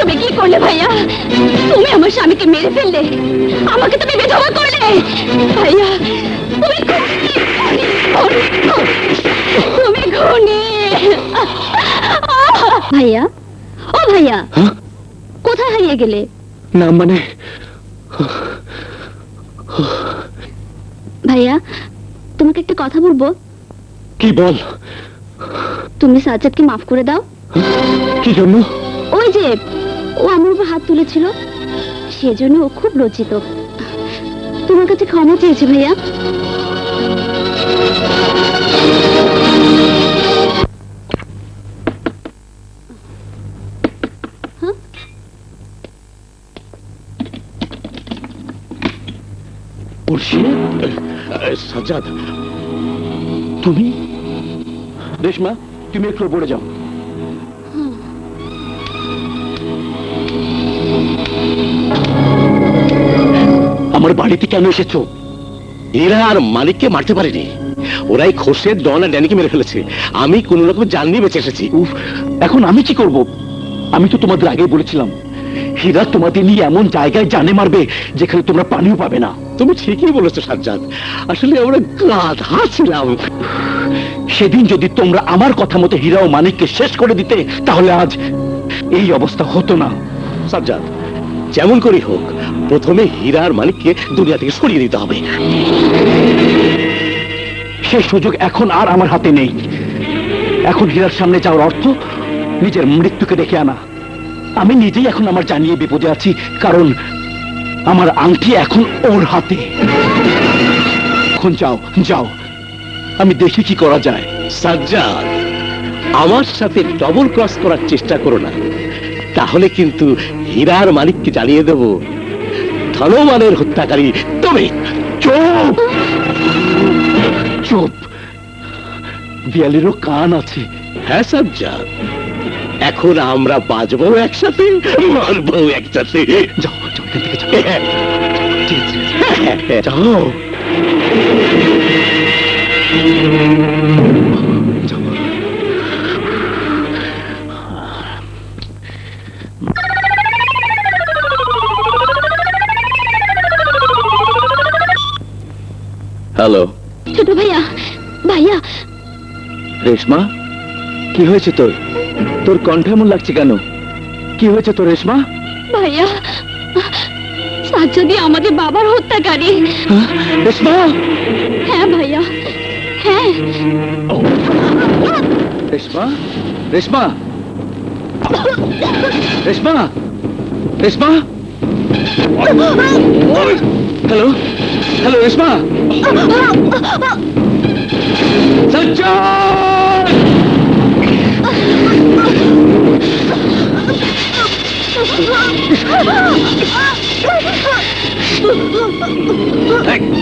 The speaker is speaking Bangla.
তুমি কি করলে ভাইয়া? তুমি আমার স্বামীকে মেরে ফেললে। আমাকে তুমি বেধবা করলে। ভাইয়া, তুমি তুমি ঘুনি ভাইয়া? হারিয়ে গেলে? না মানে ভাইয়া তোমাকে একটা কথা বলব? কি বল? তুমি সাজ্জাদকে মাফ করে দাও। কি জন্য? ওই যে ও আমার উপর হাত তুলেছিল। সেজন্য ও খুব লজ্জিত। তোমার কাছে ক্ষমা চেয়েছে ভাইয়া। সাজ্জাদ, তুমি? রেশমা তুমি একটু পড়ে যাও। আমার বাড়িতে কেন এসেছ? এরা আর মালিককে মারতে পারেনি। ওরাই খোরশেদ, ডন আর ড্যানিকে মেরে ফেলেছে। আমি কোন রকম জান বেঁচে এসেছি। উফ, এখন আমি কি করব? আমি তো তোমাদের আগেই বলেছিলাম, হীরা তোমাদের নিয়ে এমন জায়গায় জানে মারবে যেখানে তোমরা পানিও পাবে না। তুমি ঠিকই বলেছ, সাজ্জাদ। আসলে আমরা গাধা ছিলাম। সেদিন যদি তোমরা আমার কথা মতো হীরা ও মানিককে শেষ করে দিতে, তাহলে আজ এই অবস্থা হতো না। সাজ্জাদ, যেমন করি হোক, প্রথমে হীরা আর মালিককে দুনিয়া থেকে সরিয়ে দিতে হবে। সেই সুযোগ এখন আর আমার হাতে নেই। এখন হীরার সামনে যাওয়ার অর্থ নিজের মৃত্যুকে ডেকে আনা। আমি নিজেই এখন আমার জানিয়ে বিপদে আছি, কারণ আমার আংটি এখন ওর হাতে। এখন যাও যাও। আমি দেখি কি করা যায়। সাজ্জাদ আমার সাথে ডবল ক্রস করার চেষ্টা করো না। তাহলে কিন্তু হীরা আর মালিককে জ্বালিয়ে দেব। ধনবানের হত্যাকারী তুমি চুপ! চুপ। বিয়ালেরও কান আছে। হ্যাঁ সাজ্জাদ। এখন আমরা বাজবো একসাথে মারবো একসাথে। যাও। যাও হ্যালো। ছোট ভাইয়া ভাইয়া। রেশমা? কি হয়েছে তোর? তোর কণ্ঠ এমন লাগছে কেন? কি হয়েছে তোর রেশমা? ভাইয়া সাজ্জাদি আমাদের বাবার হত্যাকারী হ্যাঁ? রেশমা হ্যাঁ ভাইয়া হ্যাঁ Reshma Reshma Reshma Reshma hello hello Reshma Sajjad Hey,